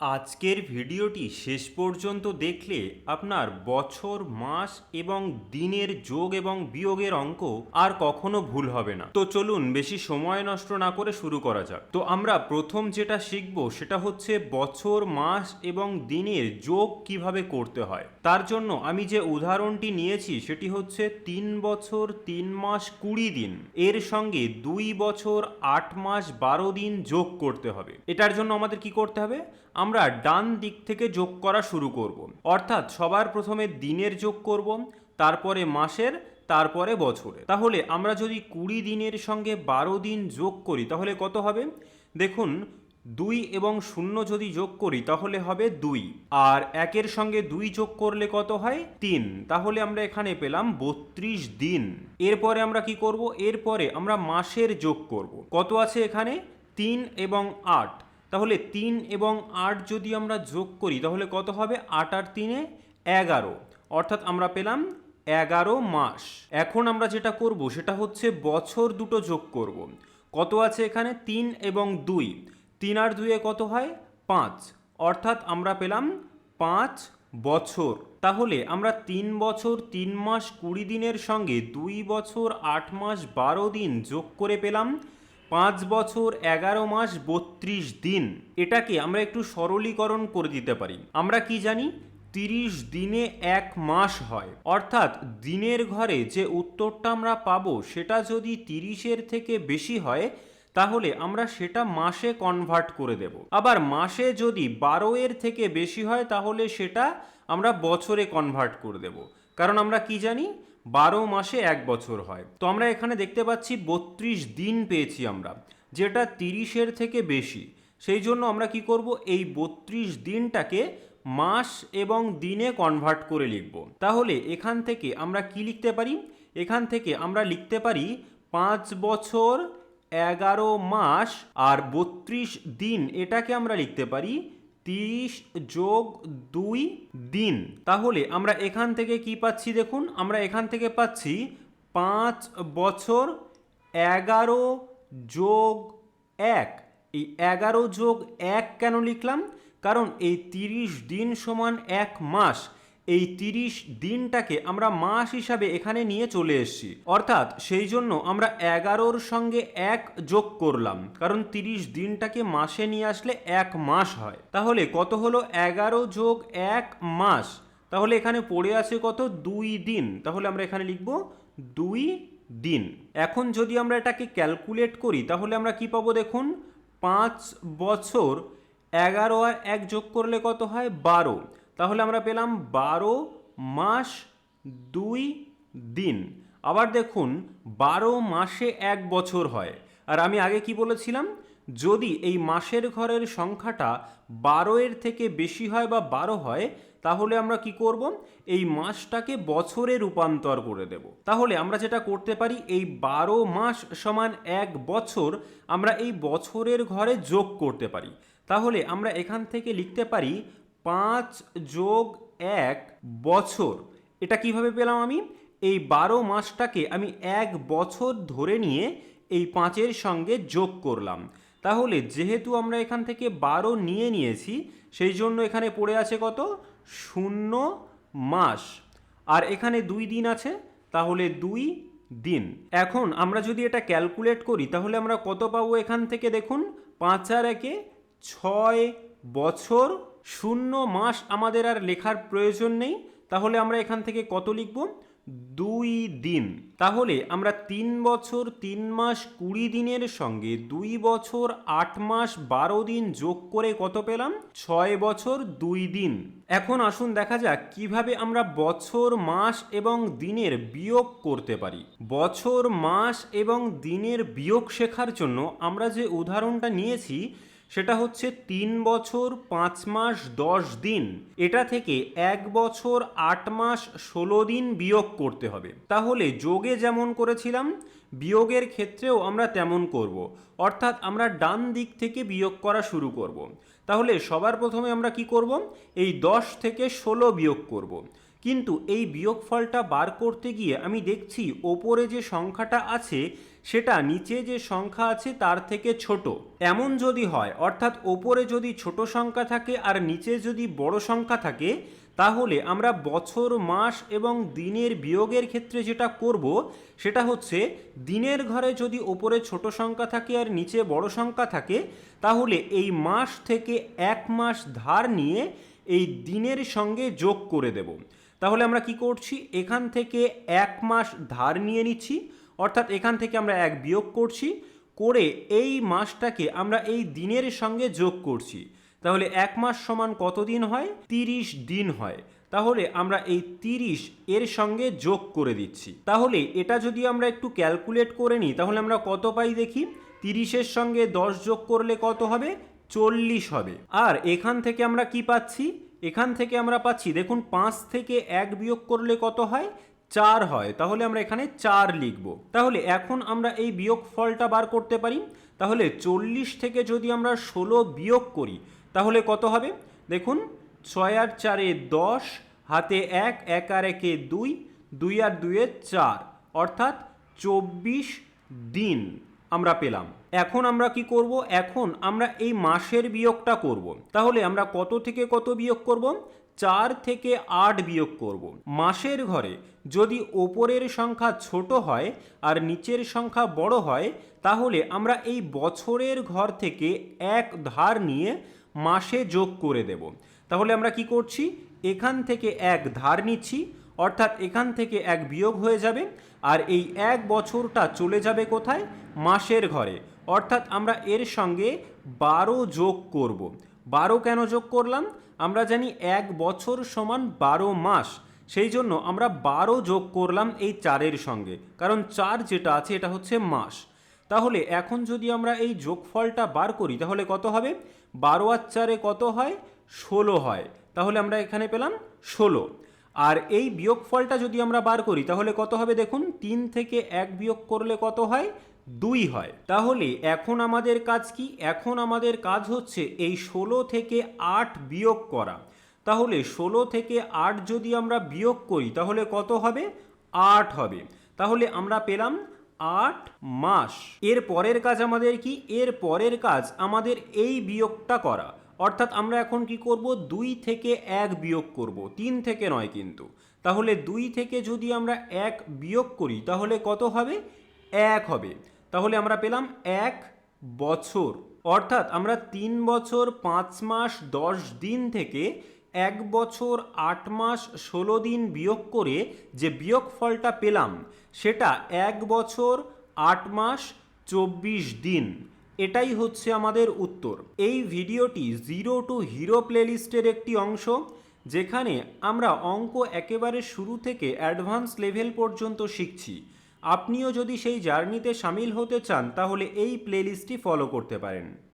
আজকের ভিডিওটি শেষ পর্যন্ত দেখলে আপনার বছর, মাস এবং দিনের যোগ এবং বিয়োগের অঙ্ক আর কখনো ভুল হবে না। তো চলুন বেশি সময় নষ্ট না করে শুরু করা যাক। তো আমরা প্রথম যেটা শিখব সেটা হচ্ছে বছর, মাস এবং দিনের যোগ কীভাবে করতে হয়। তার জন্য আমি যে উদাহরণটি নিয়েছি সেটি হচ্ছে তিন বছর, তিন মাস, কুড়ি দিন। এর সঙ্গে দুই বছর, আট মাস, বারো দিন যোগ করতে হবে। এটার জন্য আমাদের কি করতে হবে? আমরা ডান দিক থেকে যোগ করা শুরু করব। অর্থাৎ সবার প্রথমে দিনের যোগ করব, তারপরে মাসের, তারপরে বছরে তাহলে আমরা যদি কুড়ি দিনের সঙ্গে বারো দিন যোগ করি, তাহলে কত হবে? দেখুন, দুই এবং শূন্য যদি যোগ করি, তাহলে হবে দুই। আর একের সঙ্গে দুই যোগ করলে কত হয়? তিন। তাহলে আমরা এখানে পেলাম বত্রিশ দিন। এরপরে আমরা কি করব? এরপরে আমরা মাসের যোগ করব। কত আছে এখানে? তিন এবং আট। তাহলে তিন এবং আট যদি আমরা যোগ করি, তাহলে কত হবে? আট আর তিনে এগারো। অর্থাৎ আমরা পেলাম এগারো মাস। এখন আমরা যেটা করব, সেটা হচ্ছে বছর দুটো যোগ করব। কত আছে এখানে? তিন এবং দুই। তিন আর দুয়ে কত হয়? পাঁচ। অর্থাৎ আমরা পেলাম পাঁচ বছর। তাহলে আমরা তিন বছর, তিন মাস কুড়ি দিনের সঙ্গে দুই বছর, আট মাস, বারো দিন যোগ করে পেলাম পাঁচ বছর, এগারো মাস, বত্রিশ দিন। এটাকে আমরা একটু সরলীকরণ করে দিতে পারি। আমরা কি জানি? তিরিশ দিনে এক মাস হয়। অর্থাৎ দিনের ঘরে যে উত্তরটা আমরা পাবো, সেটা যদি তিরিশের থেকে বেশি হয়, তাহলে আমরা সেটা মাসে কনভার্ট করে দেব। আবার মাসে যদি বারো এর থেকে বেশি হয়, তাহলে সেটা আমরা বছরে কনভার্ট করে দেব। কারণ আমরা কি জানি? বারো মাসে এক বছর হয়। তো আমরা এখানে দেখতে পাচ্ছি বত্রিশ দিন পেয়েছি আমরা, যেটা তিরিশের থেকে বেশি। সেই জন্য আমরা কি করব? এই বত্রিশ দিনটাকে মাস এবং দিনে কনভার্ট করে লিখব। তাহলে এখান থেকে আমরা কি লিখতে পারি? এখান থেকে আমরা লিখতে পারি পাঁচ বছর, এগারো মাস আর বত্রিশ দিন, এটাকে আমরা লিখতে পারি তিরিশ যোগ দুই দিন। তাহলে আমরা এখান থেকে কি পাচ্ছি দেখুন? আমরা এখান থেকে পাচ্ছি পাঁচ বছর এগারো যোগ এক। এই এগারো যোগ এক কেন লিখলাম? কারণ এই তিরিশ দিন সমান এক মাস। এই তিরিশ দিনটাকে আমরা মাস হিসাবে এখানে নিয়ে চলে এসেছি। অর্থাৎ সেই জন্য আমরা এগারোর সঙ্গে এক যোগ করলাম, কারণ তিরিশ দিনটাকে মাসে নিয়ে আসলে এক মাস হয়। তাহলে কত হলো? এগারো যোগ এক মাস। তাহলে এখানে পড়ে আছে কত? দুই দিন। তাহলে আমরা এখানে লিখব দুই দিন। এখন যদি আমরা এটাকে ক্যালকুলেট করি, তাহলে আমরা কি পাবো দেখুন? পাঁচ বছর এগারো আর এক যোগ করলে কত হয়? বারো। তাহলে আমরা পেলাম বারো মাস দুই দিন। আবার দেখুন, বারো মাসে এক বছর হয়। আর আমি আগে কি বলেছিলাম? যদি এই মাসের ঘরের সংখ্যাটা বারো এর থেকে বেশি হয় বা বারো হয়, তাহলে আমরা কি করব? এই মাসটাকে বছরে রূপান্তর করে দেব। তাহলে আমরা যেটা করতে পারি, এই বারো মাস সমান এক বছর আমরা এই বছরের ঘরে যোগ করতে পারি। তাহলে আমরা এখান থেকে লিখতে পারি পাঁচ যোগ এক বছর। এটা কীভাবে পেলাম আমি? এই বারো মাসটাকে আমি এক বছর ধরে নিয়ে এই পাঁচের সঙ্গে যোগ করলাম। তাহলে যেহেতু আমরা এখান থেকে বারো নিয়ে নিয়েছি, সেই জন্য এখানে পড়ে আছে কত? শূন্য মাস। আর এখানে দুই দিন আছে, তাহলে দুই দিন। এখন আমরা যদি এটা ক্যালকুলেট করি, তাহলে আমরা কত পাবো এখান থেকে দেখুন? পাঁচ আর একে ছয় বছর শূন্য মাস আমাদের আর লেখার প্রয়োজন নেই, তাহলে আমরা এখান থেকে কত লিখব? দুই দিন। তাহলে আমরা তিন বছর তিন মাস কুড়ি দিনের সঙ্গে দুই বছর আট মাস বারো দিন যোগ করে কত পেলাম? ছয় বছর দুই দিন। এখন আসুন দেখা যাক কীভাবে আমরা বছর, মাস এবং দিনের বিয়োগ করতে পারি। বছর, মাস এবং দিনের বিয়োগ শেখার জন্য আমরা যে উদাহরণটা নিয়েছি সেটা হচ্ছে তিন বছর, পাঁচ মাস, দশ দিন এটা থেকে এক বছর, আট মাস, ষোলো দিন বিয়োগ করতে হবে তাহলে যোগে যেমন করেছিলাম, বিয়োগের ক্ষেত্রেও আমরা তেমন করব। অর্থাৎ আমরা ডান দিক থেকে বিয়োগ করা শুরু করব। তাহলে সবার প্রথমে আমরা কি করব এই দশ থেকে ষোলো বিয়োগ করব। কিন্তু এই বিয়োগফলটা বার করতে গিয়ে আমি দেখছি ওপরে যে সংখ্যাটা আছে, সেটা নিচে যে সংখ্যা আছে তার থেকে ছোট। এমন যদি হয়, অর্থাৎ ওপরে যদি ছোট সংখ্যা থাকে আর নিচে যদি বড় সংখ্যা থাকে, তাহলে আমরা বছর, মাস এবং দিনের বিয়োগের ক্ষেত্রে যেটা করব, সেটা হচ্ছে দিনের ঘরে যদি ওপরে ছোট সংখ্যা থাকে আর নিচে বড় সংখ্যা থাকে, তাহলে এই মাস থেকে এক মাস ধার নিয়ে এই দিনের সঙ্গে যোগ করে দেব। তাহলে আমরা কি করছি? এখান থেকে এক মাস ধার নিয়ে নিচ্ছি। অর্থাৎ এখান থেকে আমরা এক বিয়োগ করছি। করে এই মাসটাকে আমরা এই দিনের সঙ্গে যোগ করছি। তাহলে এক মাস সমান কত দিন হয়? তিরিশ দিন হয়। তাহলে আমরা এই তিরিশ এর সঙ্গে যোগ করে দিচ্ছি। তাহলে এটা যদি আমরা একটু ক্যালকুলেট করে নিই, তাহলে আমরা কত পাই দেখি? তিরিশের সঙ্গে দশ যোগ করলে কত হবে? চল্লিশ হবে। আর এখান থেকে আমরা কি পাচ্ছি? এখান থেকে আমরা পাচ্ছি, দেখুন পাঁচ থেকে এক বিয়োগ করলে কত হয়? চার হয়। তাহলে আমরা এখানে চার লিখব। তাহলে এখন আমরা এই বিয়োগ ফলটা বার করতে পারি। তাহলে চল্লিশ থেকে যদি আমরা ষোলো বিয়োগ করি, তাহলে কত হবে? দেখুন, ছয় আর চারে দশ, হাতে এক এক আর একে দুই দুই আর দুয়ে চার। অর্থাৎ চব্বিশ দিন। আমরা পেলাম। এখন আমরা কি করব? এখন আমরা এই মাসের বিয়োগটা করব। তাহলে আমরা কত থেকে কত বিয়োগ করব? চার থেকে আট বিয়োগ করব। মাসের ঘরে যদি ওপরের সংখ্যা ছোট হয় আর নিচের সংখ্যা বড় হয়, তাহলে আমরা এই বছরের ঘর থেকে এক ধার নিয়ে মাসে যোগ করে দেব। তাহলে আমরা কি করছি? এখান থেকে এক ধার নিচ্ছি, অর্থাৎ এখান থেকে এক বিয়োগ হয়ে যাবে। আর এই এক বছরটা চলে যাবে কোথায়? মাসের ঘরে। অর্থাৎ আমরা এর সঙ্গে বারো যোগ করব। বারো কেন যোগ করলাম? আমরা জানি এক বছর সমান বারো মাস। সেই জন্য আমরা বারো যোগ করলাম এই চারের সঙ্গে। কারণ চার যেটা আছে, এটা হচ্ছে মাস। তাহলে এখন যদি আমরা এই যোগফলটা বার করি, তাহলে কত হবে? বারো আর চারে কত হয়? ষোলো হয়। তাহলে আমরা এখানে পেলাম ষোলো। আর এই বিয়োগফলটা যদি আমরা বার করি, তাহলে কত হবে দেখুন? তিন থেকে এক বিয়োগ করলে কত হয়? দুই হয়। তাহলে এখন আমাদের কাজ কি? এখন আমাদের কাজ হচ্ছে এই ষোলো থেকে আট বিয়োগ করা। তাহলে ষোলো থেকে আট যদি আমরা বিয়োগ করি, তাহলে কত হবে? আট হবে। তাহলে আমরা পেলাম আট মাস। এর পরের কাজ আমাদের কি? এর পরের কাজ আমাদের এই বিয়োগটা করা। অর্থাৎ আমরা এখন কি করব? দুই থেকে এক বিয়োগ করব। তিন থেকে নয় কিন্তু। তাহলে দুই থেকে যদি আমরা এক বিয়োগ করি, তাহলে কত হবে? এক হবে। তাহলে আমরা পেলাম এক বছর। অর্থাৎ আমরা তিন বছর পাঁচ মাস দশ দিন থেকে এক বছর আট মাস ষোলো দিন বিয়োগ করে যে বিয়োগ ফলটা পেলাম, সেটা এক বছর আট মাস চব্বিশ দিন। এটাই হচ্ছে আমাদের উত্তর। এই ভিডিওটি জিরো টু হিরো প্লেলিস্টের একটি অংশ, যেখানে আমরা অঙ্ক একেবারে শুরু থেকে অ্যাডভান্স লেভেল পর্যন্ত শিখছি। আপনিও যদি সেই জার্নিতে সামিল হতে চান, তাহলে এই প্লেলিস্টটি ফলো করতে পারেন।